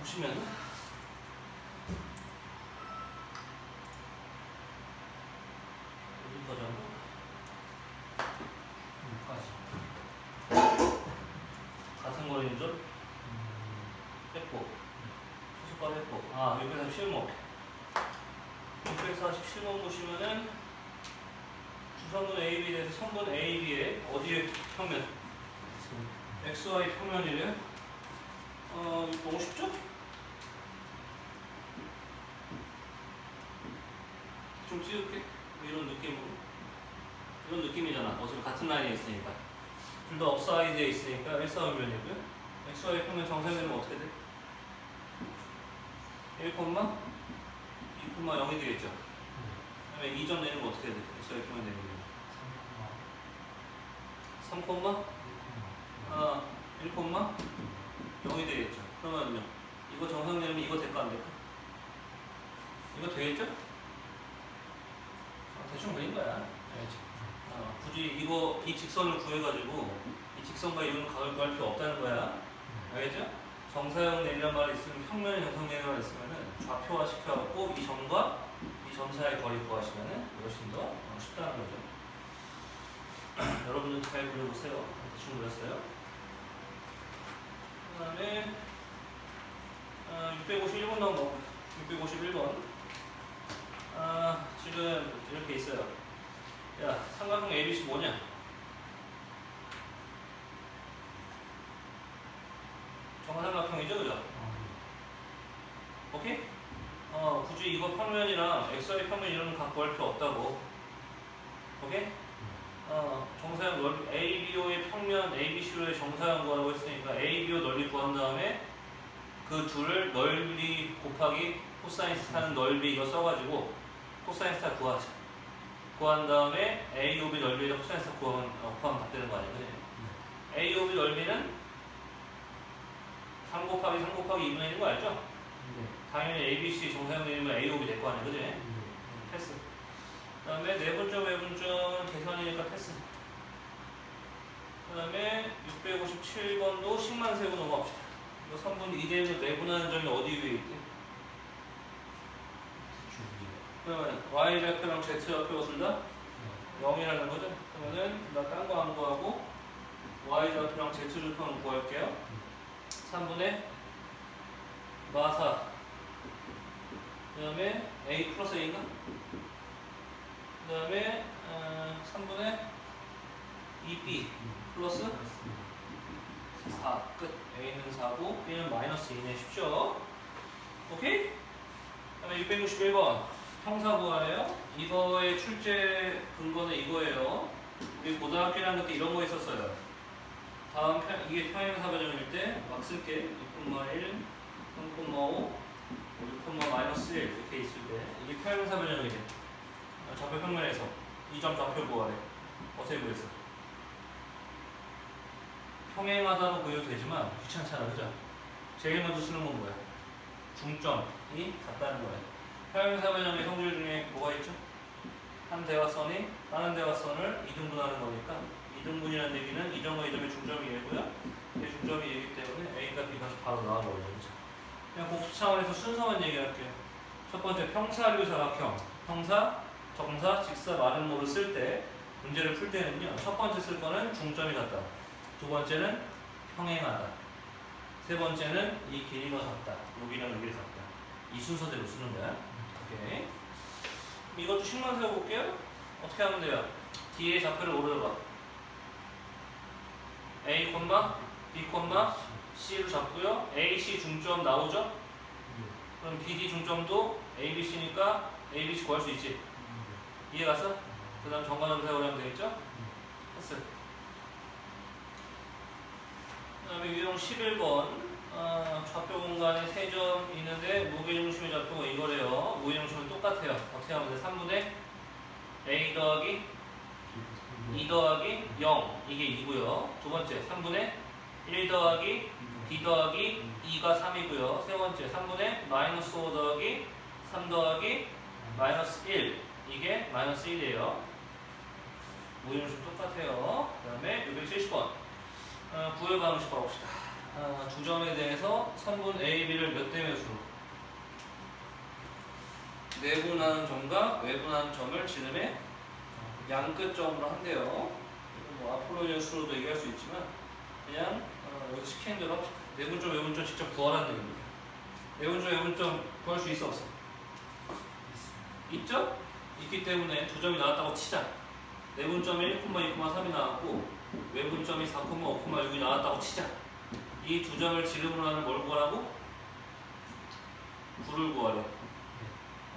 보시면 어디까지 하고 여기까지. 같은 거리인 줄 음, 했고. 수수값 했고. 아 647번 647번 보시면은 주성분 AB에 대해서 성분 AB의 어디에 평면? XY 평면이래 어 너무 쉽죠? 좀 찍을게 뭐 이런 느낌으로 이런 느낌이잖아 어차피 같은 라인에 있으니까 둘 다 업사이드에 있으니까 일사분면이고요 XY 평면 정상되면 어떻게 돼? 1, 2, 0이 되겠죠 그 다음에 2점 내는 거 어떻게 돼? XY 평면 내는 3, 3, 아, 1, 0이 되겠죠. 그러면요. 이거 정상되면 이거 될까 안 될까? 이거 되겠죠? 아, 대충 그린 거야. 알지? 아, 굳이 이거 이 직선을 구해가지고 이 직선과 이런 각을 구할 필요 없다는 거야. 알겠죠? 정사형 내리란 말이 있으면 평면의 정상 내리란 말이 있으면은 좌표화 시켜갖고 이 점과 이 점 사이의 거리 구하시면은 훨씬 더 어, 쉽다는 거죠. 여러분들 잘 그려보세요. 대충 그렸어요. 그 다음에 어, 651번 나온 거 651번 아, 지금 이렇게 있어요 야 삼각형 ABC 뭐냐 정삼각형이죠 그죠? 오케이? 어 굳이 이거 평면이랑 XY 평면 이런 거 갖고 할 필요 없다고 오케이? 어, 정사형 넓이 ABO의 평면 ABC로의 정사형 구하라고 했으니까 ABO 넓이 구한 다음에 그 둘을 넓이 곱하기 코사인 스타는 넓이 이거 써가지고 코사인 스타 구하자. 구한 다음에 AOB 넓이에다 코사인 스타 구하면 어, 구하면 다 되는 거 아니야, 그지? AOB 넓이는 3 곱하기 3 곱하기 2분의 1인 거 알죠? 당연히 ABC 정사형 되면 AOB 될거 아니야, 그지? 패스. 그 다음에 내분점, 외분점 계산이니까 패스. 그 다음에 657번도 10만 세고 넘어갑시다. 이거 3분 2대에서 내분하는 점이 어디 위에 있대? 그러면 Y좌표랑 Z좌표가 둘다 0이라는 거죠? 그러면은 나딴거 안 구하고 Y좌표랑 Z좌표만 구할게요. 3분의 마사 그 다음에 A 플러스 A인가? 그 다음에 어, 3분의 2B 플러스 4 끝. A는 4고 B는 마이너스 2네 쉽죠? 오케이? 그 다음에 661번 형사 구하예요. 이거의 출제 근거는 이거예요. 우리 고등학교라는 때 이런 거 있었어요. 다음 편, 이게 평행사 변형일 때 막 쓸게 6,1, 3,5, 6, 마이너스 1 이렇게 있을 때 이게 평행사 변형이 돼. 좌표 평면에서 이점 좌표 구하래. 어떻게 구했어? 평행하다로 그려도 되지만 귀찮잖아, 그죠? 제일 먼저 쓰는 건 뭐야? 중점이 같다는 거야. 평행사 변형의 성질 중에 뭐가 있죠? 한 대화선이 다른 대화선을 이등분하는 거니까 이등분이라는 얘기는 이 점과 이 점의 중점이 얘고요. 이 중점이 얘기 때문에 A가 B가 바로 나와버리죠. 그냥 복수 차원에서 순서만 얘기할게요. 첫 번째 평사류 사각형, 평사, 정사, 직사, 마름모를 쓸 때 문제를 풀 때는요. 첫 번째 쓸 거는 중점이 같다. 두 번째는 평행하다. 세 번째는 이 길이가 같다. 여기랑 여기를 같다. 이 순서대로 쓰는 거야. 오케이. 이것도 식만 세워볼게요. 어떻게 하면 돼요? 뒤에 좌표를 오르봐. A, B, C로 잡고요. A, C 중점 나오죠? 그럼 BD 중점도 A, B, C니까 A, B, C 구할 수 있지. 이해 갔어? 그 다음 정관함 세우려면 되겠죠? 패스. 그 다음에 유형 11번. 어, 좌표 공간에 세 점 있는데 무게중심의 이거래요. 무게중심은 똑같아요. 어떻게 하면 돼? 3분의 A 더하기 2 더하기 0. 이게 2고요. 두 번째, 3분의 1 더하기 B 더하기 2가 3이고요. 세 번째, 3분의 마이너스 5 더하기 3 더하기 마이너스 1. 이게 마이너스 1이에요. 무게중심 똑같아요. 그 다음에 670번. 어, 구의 방식 봐봅시다. 아, 두 점에 대해서 선분 A, B를 몇 대 몇으로 내분하는 점과 외분하는 점을 지름의 양끝점으로 한대요. 뭐 아폴로니아 수로도 얘기할 수 있지만 그냥 어, 여기 시키는 대로. 내분점, 외분점 직접 구하라는 얘기입니다. 내분점, 외분점 구할 수 있어 없어? 있죠? 있기 때문에 두 점이 나왔다고 치자. 내분점이 1,2,3이 나왔고 외분점이 4,5,6이 나왔다고 치자. 이 두 점을 지름으로 하는 뭘 구하라고? 구를 구하래.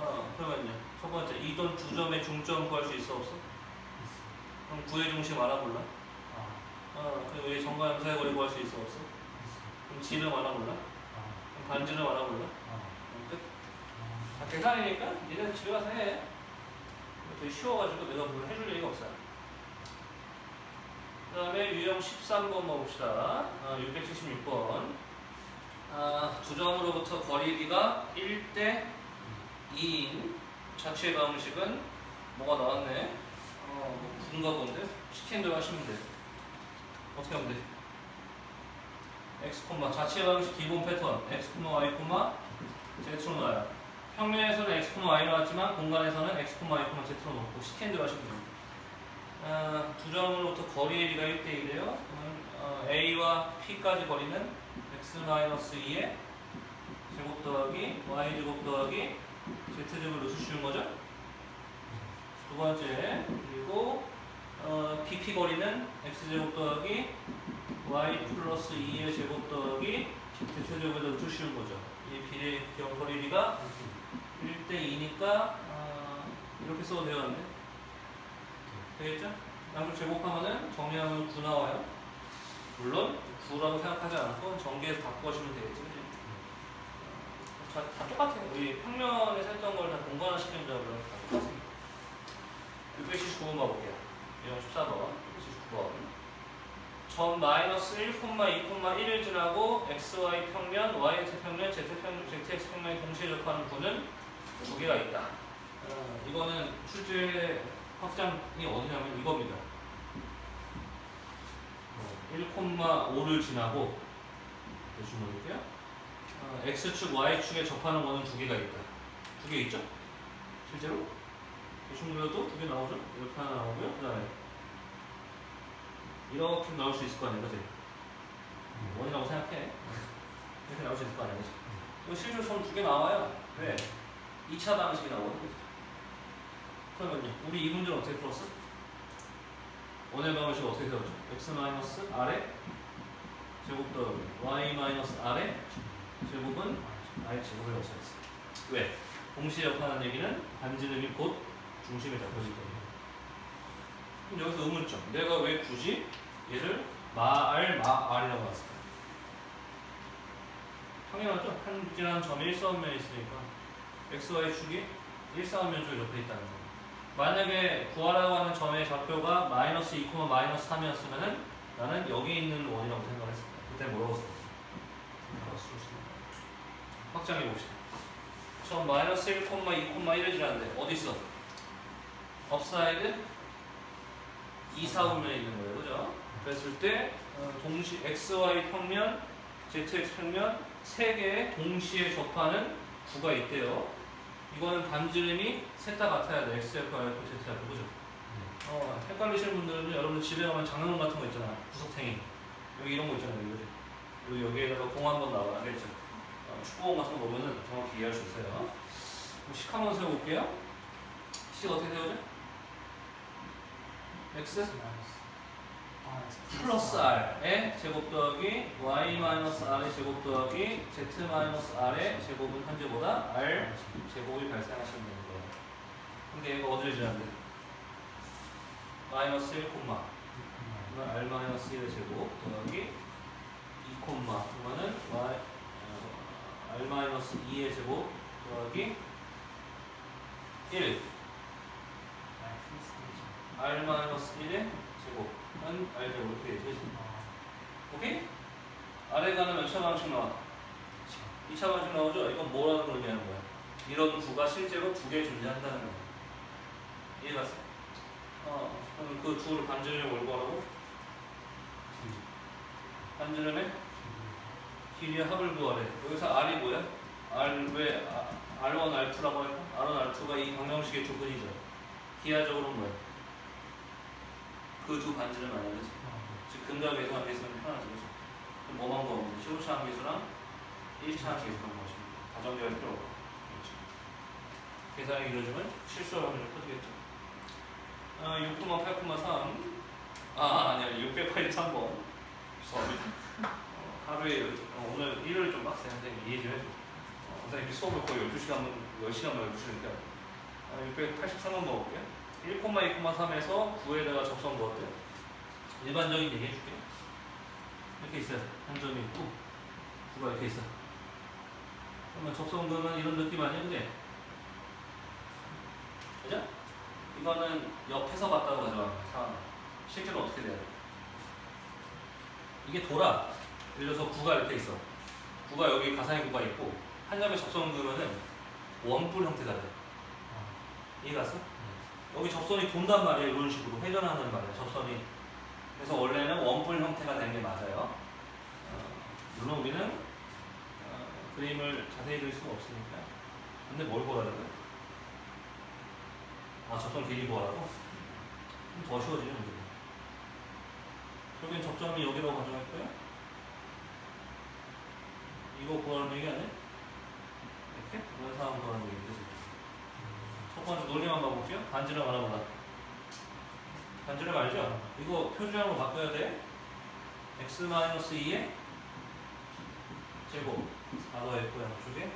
어, 그러면요. 첫 번째, 이돈 두 점의 중점 구할 수 있어 없어? 그럼 구의 중심 알아볼라? 어, 그리고 이 정과 염사의 거리 구할 수 있어 없어? 그럼 지름 알아볼라? 그럼 반지름 알아볼라? 어, 끝. 다 계산이니까 니네 집에 가서 해. 이거 되게 쉬워가지고 내가 뭘 해줄 얘기가 없어요. 그 다음에 유형 13번 먹읍시다. 아, 676번. 아, 두 점으로부터 거리비가 1대 2인 자취의 방식은 뭐가 나왔네? 어, 뭐 군가 본데? 시키는 대로 하시면 돼. 어떻게 하면 돼? x, 자취의 방식 기본 패턴 x, y, z로 나와요. 평면에서는 x, y 나왔지만 공간에서는 x, y, z로 놓고 시키는 대로 하시면 됩니다. 어, 두 점으로부터 거리의 비가 1대1이에요. 어, A와 P까지 거리는 x-2의 제곱 더하기 y 제곱 더하기 z제곱을 넣으시는 거죠. 두 번째 그리고 어, BP 거리는 x제곱 더하기 y 플러스 2의 제곱 더하기 z제곱을 넣으시는 거죠. 이 비례 경 거리비가 1대 2니까 어, 이렇게 써도 되었는데 되겠죠? 양쪽 제곱하면은 정리하면 9 나와요. 물론 9라고 생각하지 않고 전개해서 바꿔 주시면 되겠지, 자, 다 똑같아요. 우리 평면에서 했던 걸 다 공간화시키는 작업을 다 똑같아요. 679번 가볼게요. 이런 14번, 679번. 점 마이너스 1, 2, 1을 지나고 xy 평면, yx 평면, z 평면, zx 평면이 동시에 접하는 구는 두 개가 있다. 어, 이거는 출제 확장이 어디냐면 이겁니다. 1,5를 지나고 대충 볼게요. 어, x축, y축에 접하는 원은 두 개가 있다. 두 개 있죠? 실제로? 대충 그려도 두 개 나오죠? 이렇게 하나 나오고요. 그 다음에 이렇게 나올 수 있을 거 아니야, 그지? 원이라고 생각해. 이렇게 나올 수 있을 거 아니야, 그지? 이거 실제로 처음 두개 나와요. 왜? 2차 방식이 나오거든, 그지? 그러면요, 우리 이 문제는 어떻게 풀었어? 원의 방식 어떻게 세웠죠? x 마이너스 아래 제곱 더하기 y 마이너스 아래 제곱은 아래 제곱을 없애었어. 왜? 동시에 접하는 얘기는 반지름이 곧 중심에 잡혀질 겁니다. 그럼 여기서 의문점. 내가 왜 굳이 얘를 마알 마알이라고 했을까? 당연하죠. 한 지나는 점이 일사원면에 있으니까 x, y 축이 일사원면 쪽에 옆에 있다는 거. 만약에 구하라고 하는 점의 좌표가 마이너스 2, 마이너스 3이었으면은 나는 여기 있는 원이라고 생각을 했을 거야. 그때 뭐라고 썼어? 확장해 봅시다. 점 마이너스 1, 2, 1을 지났는데 어디 있어? 업사이드 2, 4 분면에 있는 거예요. 그죠? 그랬을 때 어, 동시 XY 평면, ZX 평면 세 개의 동시에 접하는 구가 있대요. 이거는 반지름이 셋 다 같아야 돼. XF, YF, ZF. 그죠? 어, 헷갈리시는 분들은 여러분 집에 가면 장난감 같은 거 있잖아. 구석탱이. 여기 이런 거 있잖아요. 여기 여기에다가 공 한 번 나와. 알겠죠? 어, 축구공 같은 거 보면은 정확히 이해할 수 있어요. 식 한번 세워볼게요. 식 어떻게 세우죠? X 플러스 R의 제곱 더하기 Y 마이너스 R의 제곱 더하기 Z 마이너스 R의 제곱은 현재보다 R 제곱이 발생하시면 되는 거예요. 근데 얘가 어디를 지났는데? 마이너스 1 콤마 그러면 R 마이너스 1의 제곱 더하기 2 콤마 그러면은 Y 어, R 마이너스 2의 제곱 더하기 1 R 마이너스 1의 제곱은 R 제곱 이렇게 되죠. 오케이? 아래 가는 몇 차 방식 나와? 2차 방식 나오죠? 이건 뭐라는 걸 의미하는 거야? 이런 구가 실제로 두 개 존재한다는 거야. 이해갔어? 어, 그럼 그 둘을 반지름에 하라고? 반지름에 길이의 합을 구하래. 여기서 R이 뭐야? R 왜 아, R1, R2라고 할까? R1, R2가 이 방정식의 조건이죠. 기하적으로 뭐야? 그 두 반지를 말하는 거지. 즉 근과 계수한 계수는 편하지 그죠? 뭐만 구하면 돼? 15차 함계수랑 1차 함계수만 구하시면 돼. 가정되어 필요 없고 그렇죠. 계산이 이루어지면 실수 확률이 커지겠죠. 아, 6, 8, 3. 아, 아니야. 683번. 죄송합니다. 어, 하루에 어, 오늘 일요일 좀 빡세 선생님 이해 좀 해줘. 어, 선생님 수업을 거의 12시간, 10시간 만 12시니까 아, 683번 먹을게요. 1,2,3에서 9에다가 접선 넣었대요. 일반적인 얘기 해줄게. 이렇게 있어요. 한 점이 있고 9가 이렇게 있어. 그러면 접선근은 이런 느낌 아니야, 그지? 그죠? 이거는 옆에서 봤다고 가져와 상황. 실제로 어떻게 돼야 돼? 이게 돌아. 예를 들어서 9가 이렇게 있어. 9가 여기 가상의 9가 있고 한 점의 접선 그면은 원뿔 형태가 돼. 이해 갔어? 여기 접선이 돈단 말이에요. 이런 식으로 회전하는 말이에요. 접선이. 그래서 원래는 원뿔 형태가 되는 게 맞아요. 어, 물론 우리는 어, 그림을 자세히 그릴 수가 없으니까. 근데 뭘 거야? 아, 접선 길이 보라고? 그럼 더 쉬워지죠, 문제가. 저긴 접점이 여기로 가져갈까요? 이거 구하는 얘기 아니야? 이렇게? 이런 상황 구하는 얘기인데. 첫 번째 논리만 봐볼게요. 반지름 알아보라. 반지름 알죠? 이거 표준형으로 바꿔야 돼. x-2의 제곱 4도 했고 양쪽에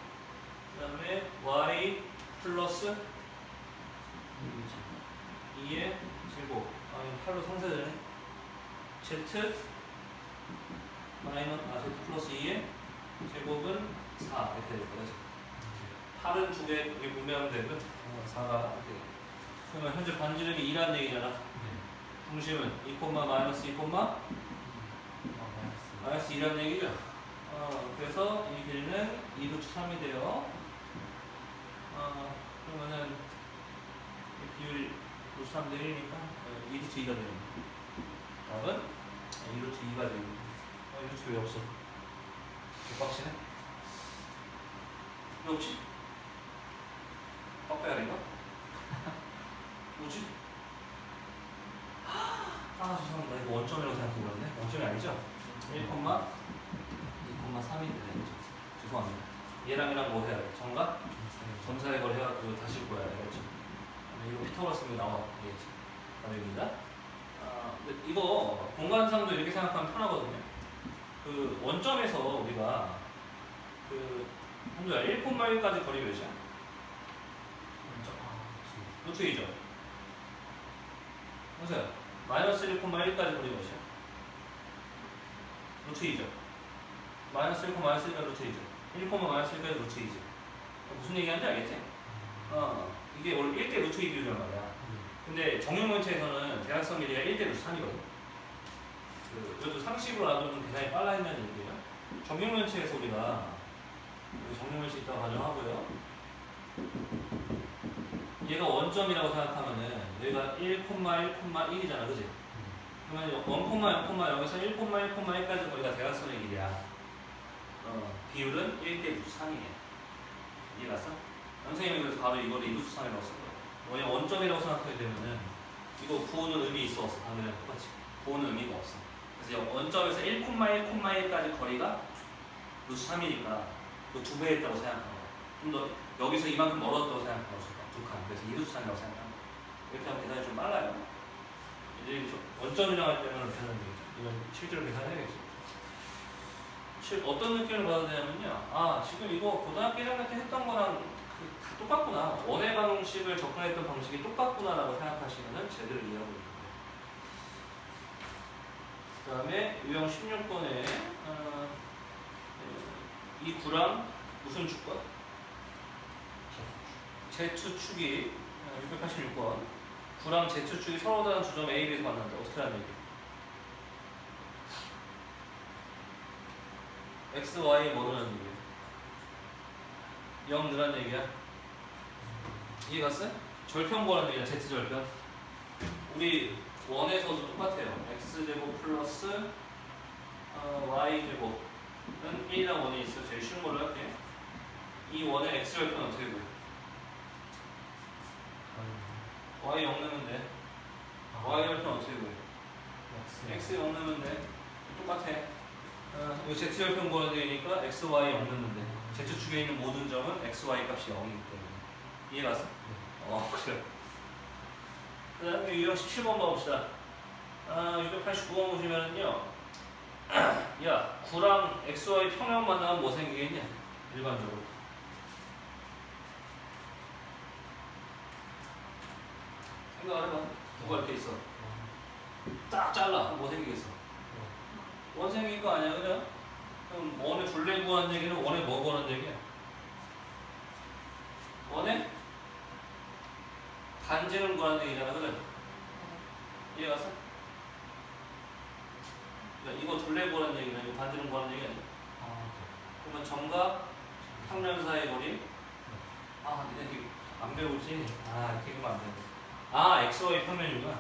그 다음에 y 플러스 2의 제곱 아 이거 8로 상쇄되네 z 마이너스 아 z 플러스 2의 제곱은 4 이렇게 될 거지 8은 두 개, 이게 분배하면 되고 4가 이렇게 그러면 현재 반지름이 2라는 얘기잖아. 중심은 2, 마이너스 2, 마이너스 2라는 얘기죠. 어, 그래서 이 길이는 2루트 3이 돼요. 어, 그러면은 이 비율이 루트 3 내리니까 2루트 2가 되는 답은 2루트 2가 되는 어, 2루트 왜 없어? 빡치네 왜 없지? 빡빼야인가? 뭐지? 아 죄송합니다 이거 원점이라고 생각하고 그랬네 원점이 아니죠? 1, 2,3이 되는 거죠 죄송합니다 얘랑 얘랑 뭐 해야 돼? 정각? 점사의 걸 해갖고 다시 보야 되겠죠 이거 피타고라스가 나와 되겠지 답입니다 아, 근데 이거 공간상도 이렇게 생각하면 편하거든요 그 원점에서 우리가 그 한조야 1,1까지 거리 몇이야? 2죠. 보세요. 마이너스 1,1까지 거리 몇이야? 루트 2죠. 마이너스 1, 마이너스 1까지 루트 2죠. 1, 마이너스 1까지 루트 2죠. 무슨 얘기하는지 알겠지? 어, 이게 원래 1대 루트 2 비율이란 말이야. 근데 정육면체에서는 대각선 길이가 1대 루트 3이거든. 그, 이것도 상식으로 알아도 좀 계산이 빨라 했냐는 얘기예요. 정육면체에서 우리가 정육면체 있다고 가정하고요. 얘가 원점이라고 생각하면은 여기가 1,1,1이잖아, 그지? 그러면 1,0,0,0에서 1,1,1까지 거리가 대각선의 길이야. 어, 비율은 1대 루트 3이에요. 이해갔어? 선생님이 그래서 바로 이거를 2루트 3이라고 쓴 거야. 왜냐 원점이라고 생각하게 되면은 이거 구호는 의미 있어 없어? 방금 똑같이. 구호는 의미가 없어. 그래서 이 원점에서 1,1,1까지 거리가 루트 3이니까 그두 배 했다고 생각하는 거야. 좀더 여기서 이만큼 멀었다고. 두 칸. 그래서 2루트 3이라고 생각하는 거야. 이렇게 하면 계산이 좀 빨라요. 이제 좀 원점이랑 할 때는 거죠. 이건 실제로 계산해야겠죠. 실 어떤 느낌을 받아야 되냐면요. 아 지금 이거 고등학교 1학년 때 했던 거랑 그- 다 똑같구나. 원의 방식을 접근했던 방식이 똑같구나라고 생각하시면 제대로 이해하고 있는 거예요. 그 다음에 유형 16번에 어, 이 구랑 무슨 축과? 제추축이 686번 구랑 제추축이 서로 다른 주점 A, B에서 만난다. 어떻게 하는 얘기? X, Y 뭐라는 얘기야? 0 늘란 얘기야? 이해 갔어요? 절편 구하는 얘기야, Z 절편. 우리 원에서도 똑같아요. X 제곱 플러스 어, Y 제곱 1이랑 1이 있어. 제일 쉬운 걸로 할게. 이 원의 x절편 어떻게 구해? y 0 넣으면 돼. y 절편 어떻게 구해? x 0 넣으면 돼. 똑같아. 어, 이 z 절편 구하는 데니까 x, y 0 넣으면 돼. z축에 있는 모든 점은 x, y 값이 0이기 때문에. 이해 갔어? 어, 그래. 그 다음에 유형 17번 봐봅시다. 아, 689번 보시면은요. 야, 9랑 XY 평면 만나면 뭐 생기겠냐? 일반적으로. 생각을 해봐. 누가 이렇게 있어. 딱 잘라. 뭐 생기겠어? 원 생긴 거 아니야, 그냥? 그럼 둘레 구하는 얘기는 원에 뭐 구하는 얘기야? 원에 반지름 구하는 얘기잖아, 그래? 이해 갔어? 그러니까 이거 둘레 구하는 얘기는 이거 반지름 구하는 얘기 아니야? 그러면 점과 평면 사이의 거리 아 근데 이게 안 배우지? 아 이렇게 하면 안 돼. 아 XY 평면이구나.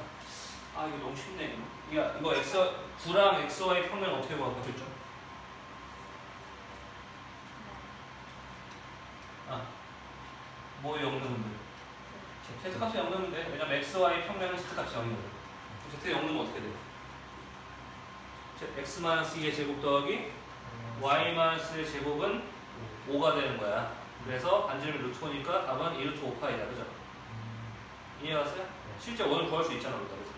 아 이거 너무 쉽네 이거. 야 이거 X 9랑 XY 평면 어떻게 구할까 그죠? 아뭐 0 넣으면 돼. Z 값이 0 넣으면 돼. 왜냐면 XY 평면은 Z 값이 0이거든. Z 0 넣으면 어떻게 돼? 2의 제곱 더하기 y 마이너스의 제곱은 5가 되는 거야. 그래서 반지름이 루트 5니까 답은 2 루트 5파이다. 그죠? 이해갔어요? 실제 원을 구할 수 있잖아, 우리가. 그죠?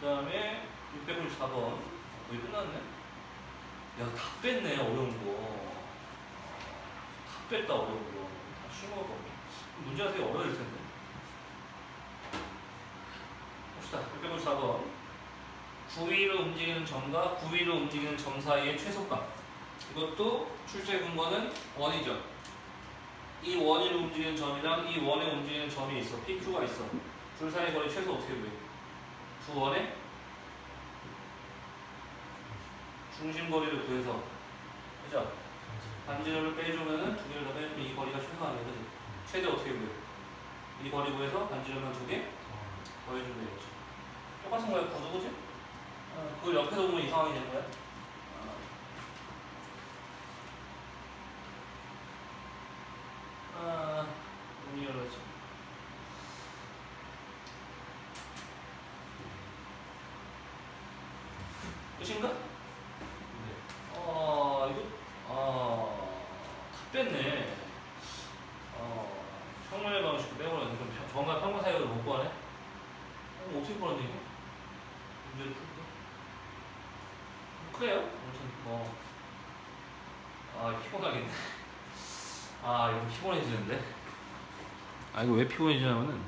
그 다음에 694번. 거의 끝났네. 야, 다 뺐네, 어려운 거. 다 뺐다, 어려운 거. 다 쉬운 거. 문제가 되게 어려울 텐데. 봅시다. 694번. 9위로 움직이는 점과 9위로 움직이는 점 사이의 최소값. 이것도 출제 근거는 원이죠. 이 원위로 움직이는 점이랑 이 원에 움직이는 점이 있어. PQ가 있어. 둘 사이 거리 최소 어떻게 구해? 두 원의 중심 거리를 구해서 그죠? 반지름을 빼주면은 두 개를 더 빼주면 이 거리가 최소 아니야, 그지? 최대 어떻게 구해? 이 거리 구해서 반지름만 두 개 더해주면 되겠죠. 똑같은 구도 그지? 어, 그걸 옆에서 보면 이상하게 되는 거야. 아, 문이 열어야지. 끝인가? 어, 이거, 어, 다 뺐네. 어, 평면의 방식도 빼버렸네. 그럼 평- 정과 평면 사이를 못 구하네? 어, 어떻게 구하는 얘기? 문제를 풀게. 그래요. 아무튼 뭐, 아 피곤하겠네. 아 이거 피곤해지는데. 아 이거 왜 피곤해지냐면은